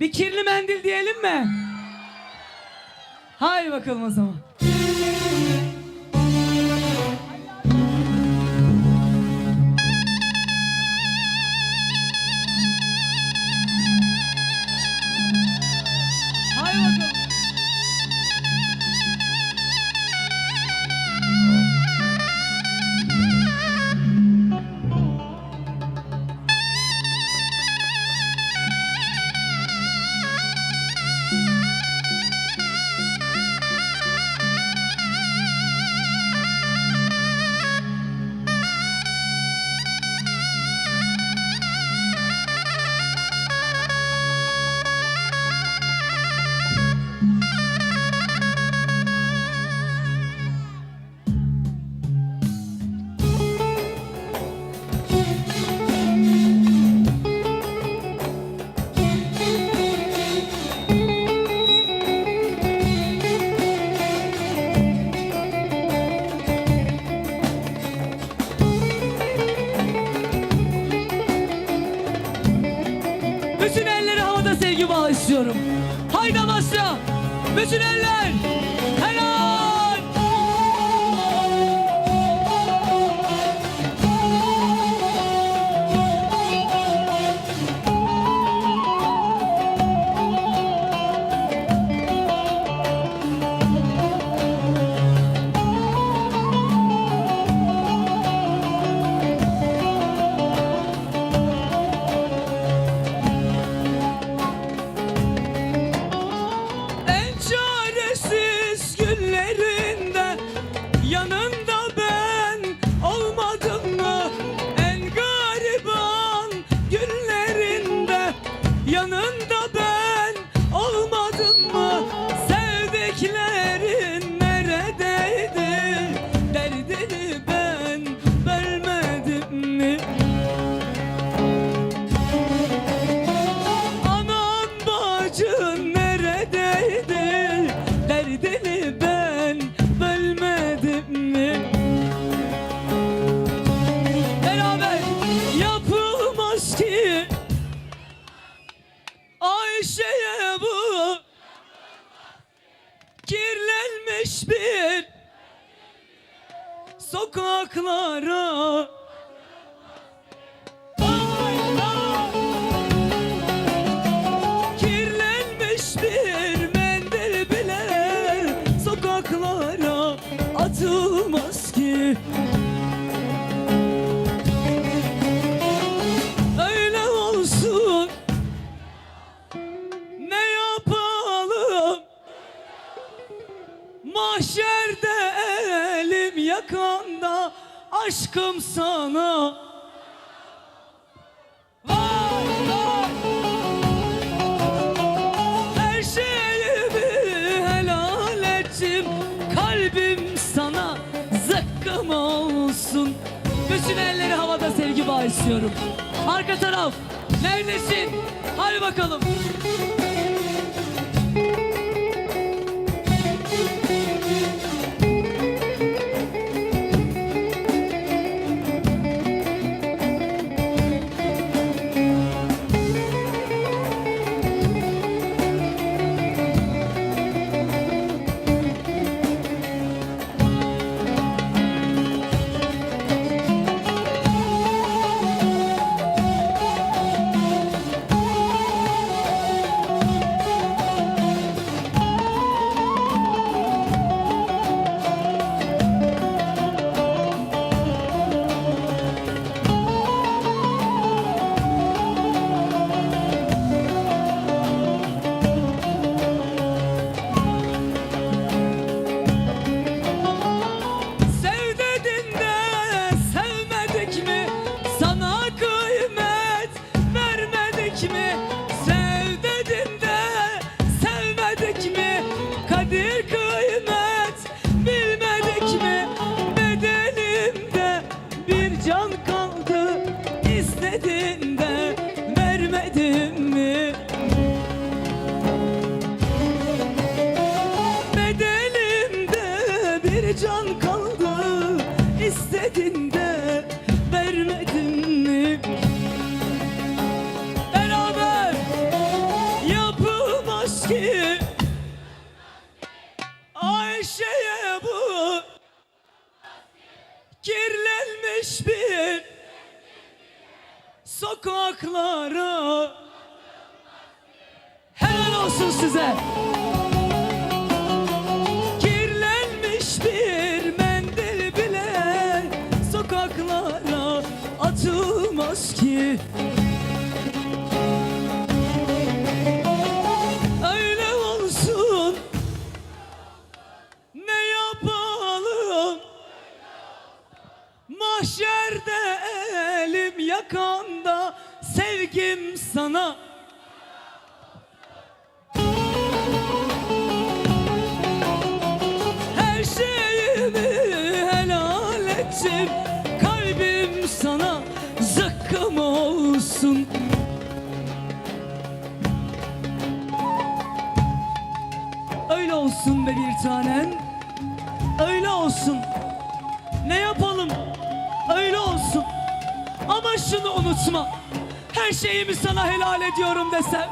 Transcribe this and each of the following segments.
Bir kirli mendil diyelim mi? Haydi bakalım o zaman. ediyorum. Haydi Amasya! Bütün eller! olsun. Bütün elleri havada sevgi bağışlıyorum. Arka taraf neredesin? Hadi bakalım. bir kız kirlenmiş bir sokaklara Helal olsun size. Kirlenmiş bir mendil bile sokaklara atılmaz ki. Yakanda sevgim sana. Her şeyimi helal ettim Kalbim sana zıkkım olsun. Öyle olsun be bir tanem Öyle olsun. Ne yapalım? Öyle olsun Ama şunu unutma. Her şeyimi sana helal ediyorum desem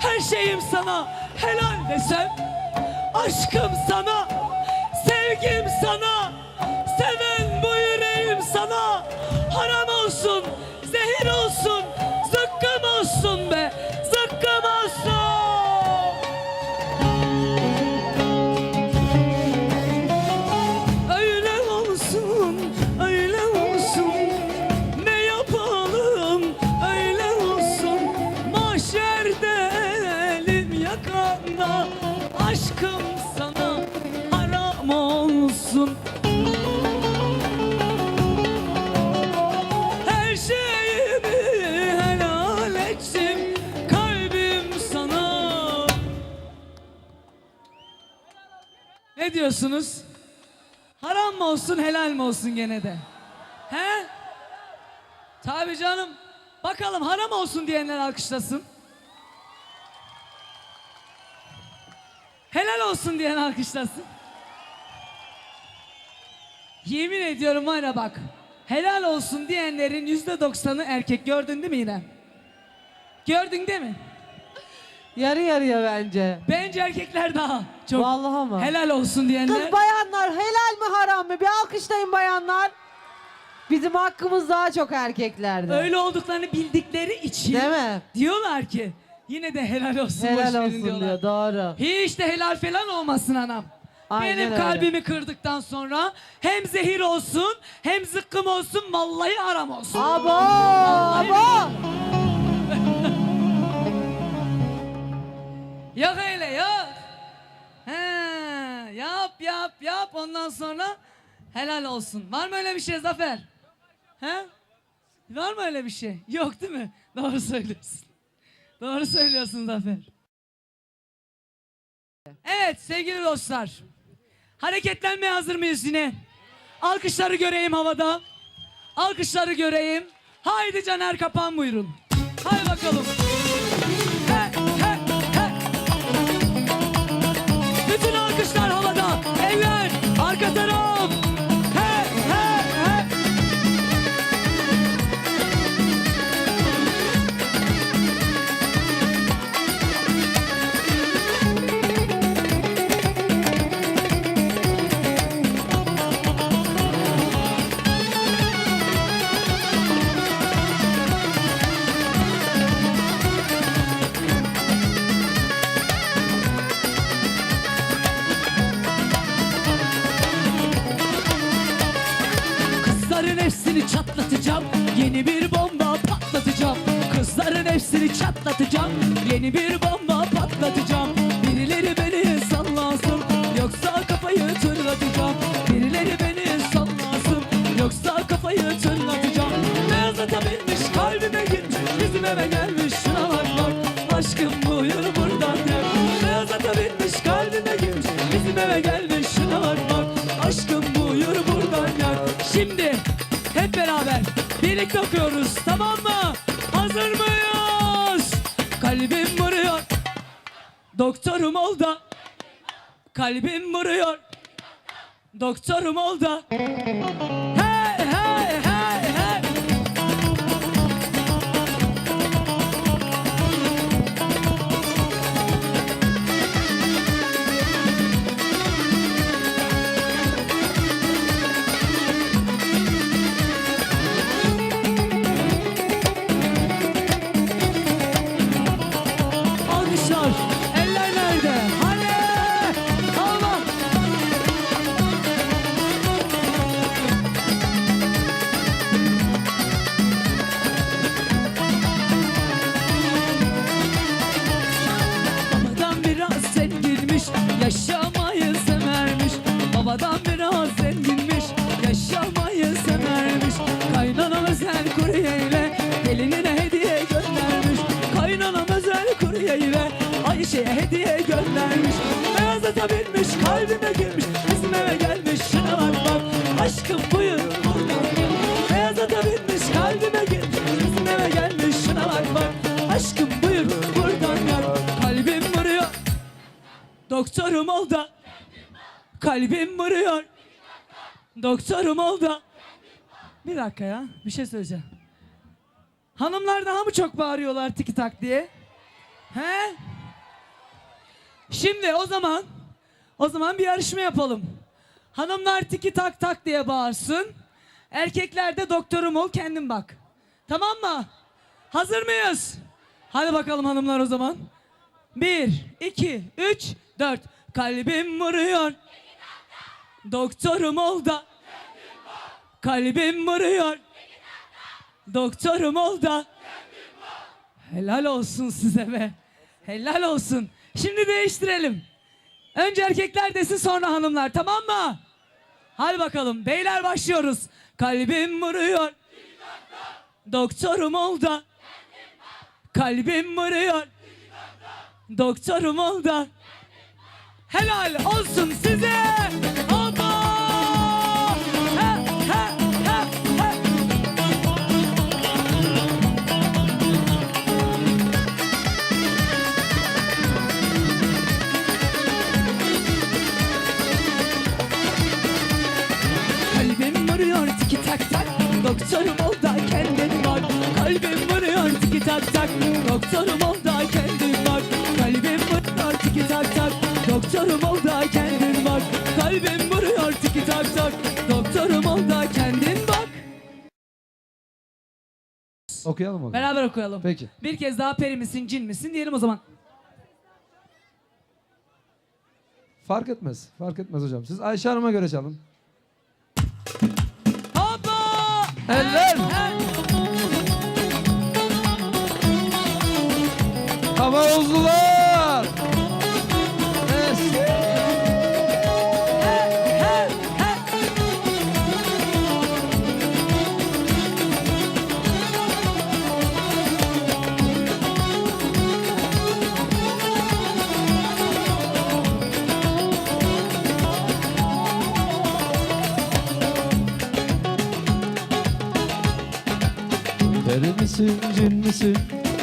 Her şeyim sana helal desem Aşkım sana Sevgim sana Seven bu yüreğim sana Haram olsun diyorsunuz? Haram mı olsun helal mi olsun gene de? He? Tabi canım. Bakalım haram olsun diyenler alkışlasın. Helal olsun diyen alkışlasın. Yemin ediyorum var ya bak. Helal olsun diyenlerin yüzde doksanı erkek. Gördün değil mi yine? Gördün değil mi? Yarı yarıya bence. Bence erkekler daha çok. Vallahi mı? Helal olsun diyenler. Kız bayanlar helal mi haram mı? Bir alkışlayın bayanlar. Bizim hakkımız daha çok erkeklerde. Öyle olduklarını bildikleri için Değil mi? diyorlar ki yine de helal olsun Helal olsun diyorlar. diyor doğru. Hiç de helal falan olmasın anam. Aynen Benim öyle. kalbimi kırdıktan sonra hem zehir olsun hem zıkkım olsun vallahi haram olsun. Abo! Vallahi Abo! Yok öyle yok. He, yap yap yap ondan sonra helal olsun. Var mı öyle bir şey Zafer? He? Var mı öyle bir şey? Yok değil mi? Doğru söylüyorsun. Doğru söylüyorsun Zafer. Evet sevgili dostlar. Hareketlenmeye hazır mıyız yine? Alkışları göreyim havada. Alkışları göreyim. Haydi Caner Kapan buyurun. Haydi bakalım. Kızların hepsini çatlatacağım. Yeni bir bomba patlatacağım. Birileri beni sallasın Yoksa kafayı tırlatacağım. Birileri beni sallasın Yoksa kafayı tırlatacağım. Beyaz ata binmiş kalbime girmiş Bizim eve gelmiş şuna bak bak. Aşkım buyur buradan gel. Beyaz ata binmiş kalbime girmiş Bizim eve gelmiş şuna bak bak. Aşkım buyur buradan gel. Şimdi hep beraber birlikte okuyoruz Doktorum ol da Kalbim vuruyor. Doktorum ol Ayşe'ye hediye göndermiş. Beyaz ata binmiş kalbime girmiş. Bizim eve gelmiş şuna bak bak. Aşkım buyur buradan gel Beyaz ata binmiş kalbime girmiş. Bizim eve gelmiş şuna bak bak. Aşkım buyur buradan gel. Kalbim vuruyor. Doktorum ol da Kalbim vuruyor. Doktorum ol da Bir dakika ya bir şey söyleyeceğim. Hanımlar daha mı çok bağırıyorlar tiki tak diye? He? Şimdi o zaman o zaman bir yarışma yapalım. Hanımlar tiki tak tak diye bağırsın. Erkekler de doktorum ol kendin bak. Tamam mı? Hazır mıyız? Hadi bakalım hanımlar o zaman. Bir, iki, üç, dört. Kalbim vuruyor. Doktorum ol da. Kalbim vuruyor. Doktorum ol da. Helal olsun size be. Helal olsun. Şimdi değiştirelim. Önce erkekler desin sonra hanımlar tamam mı? Hadi bakalım beyler başlıyoruz. Kalbim vuruyor. Doktorum ol. Kalbim vuruyor. Doktorum ol da. Helal olsun size. Okuyalım bakalım. Beraber okuyalım. Peki. Bir kez daha peri misin cin misin diyelim o zaman. Fark etmez. Fark etmez hocam. Siz Ayşe Hanım'a göre çalın. Hoppa! Eller! Havuzlular! Misin, cin misin?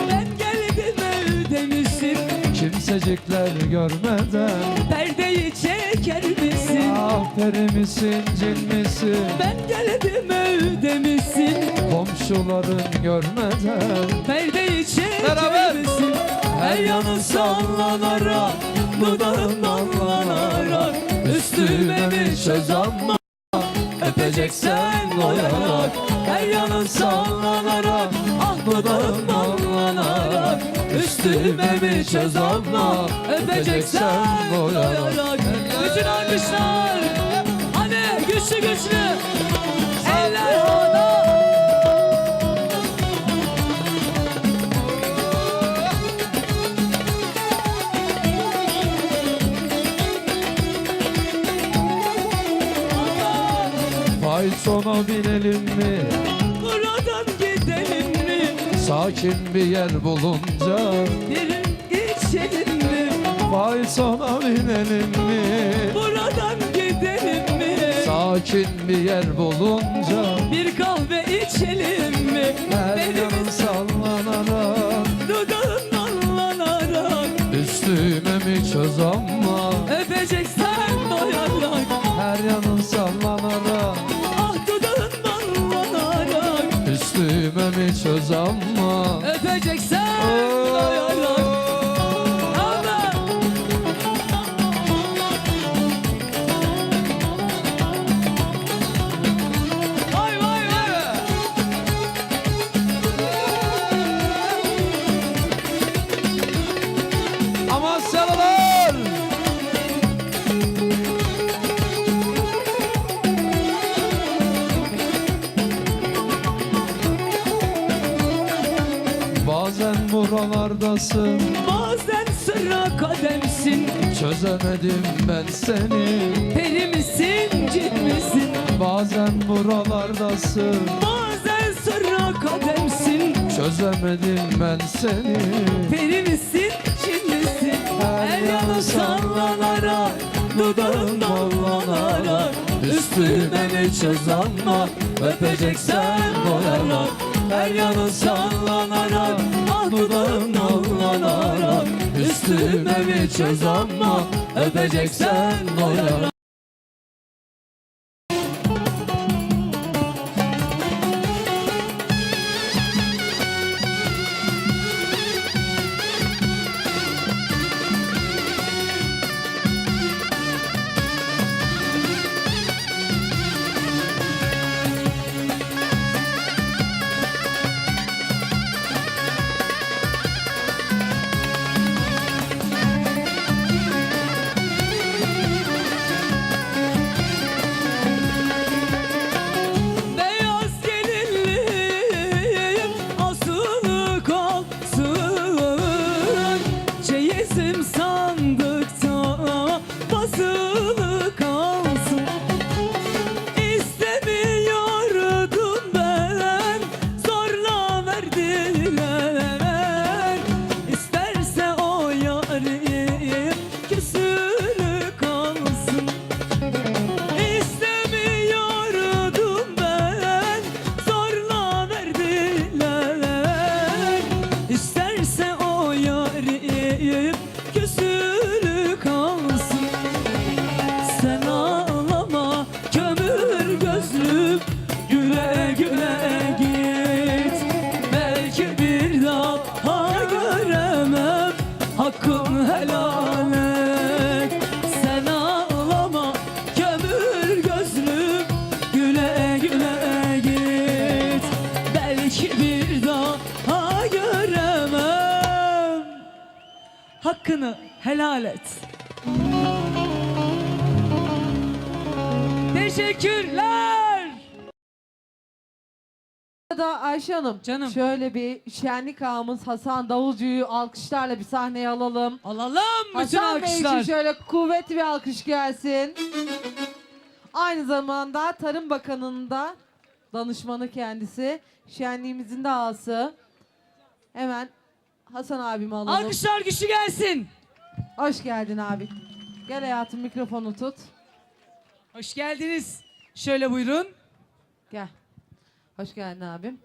Ben geldim evde misin? Kimsecikler görmeden Perdeyi çeker misin? Ah peri misin, cin misin? Ben geldim evde misin? Komşuların görmeden Perdeyi çeker Beraber. misin? Her yanın sallanarak Dudağın dallanarak Üstüme bir söz alma Öpeceksen doyarak Her yanın sallanarak Söz alma Öpeceksen doyarak Bütün alkışlar. Hadi güçlü güçlü. Eller havada Faytona binelim mi? Sakin bir yer bulunca Bir içelim mi? Faytona binelim mi? Buradan gidelim mi? Sakin bir yer bulunca Bir kahve içelim mi? Her yanın sallanarak dudağın allanarak Üstüme mi çöz ama Öpeceksen doyarak Her yanın sallanarak Ah dudağın allanarak Üstüme mi çöz ama buralardasın Bazen sıra kademsin. Çözemedim ben seni. Peri misin buralardasın. Bazen sırra kademsin. Çözemedim ben seni. Peri misin, cin misin? Her yanı sallanarak Dudağım dallanarak Üstüme hiç uzanma Öpeceksen boyarak Her yanı sallanarak dudağım dallanarak Üstüme hiç uzanma Öpeceksen boyarak Hakkını helal et Teşekkürler. da Ayşe Hanım. Canım. Şöyle bir şenlik ağamız Hasan Davulcu'yu alkışlarla bir sahneye alalım. Alalım bütün Hasan Bey için alkışlar. şöyle kuvvetli bir alkış gelsin. Aynı zamanda Tarım Bakanı'nın da danışmanı kendisi. Şenliğimizin de ağası. Hemen Hasan abimi alalım. Alkışlar güçlü gelsin. Hoş geldin abi. Gel hayatım mikrofonu tut. Hoş geldiniz. Şöyle buyurun. Gel. Hoş geldin abim.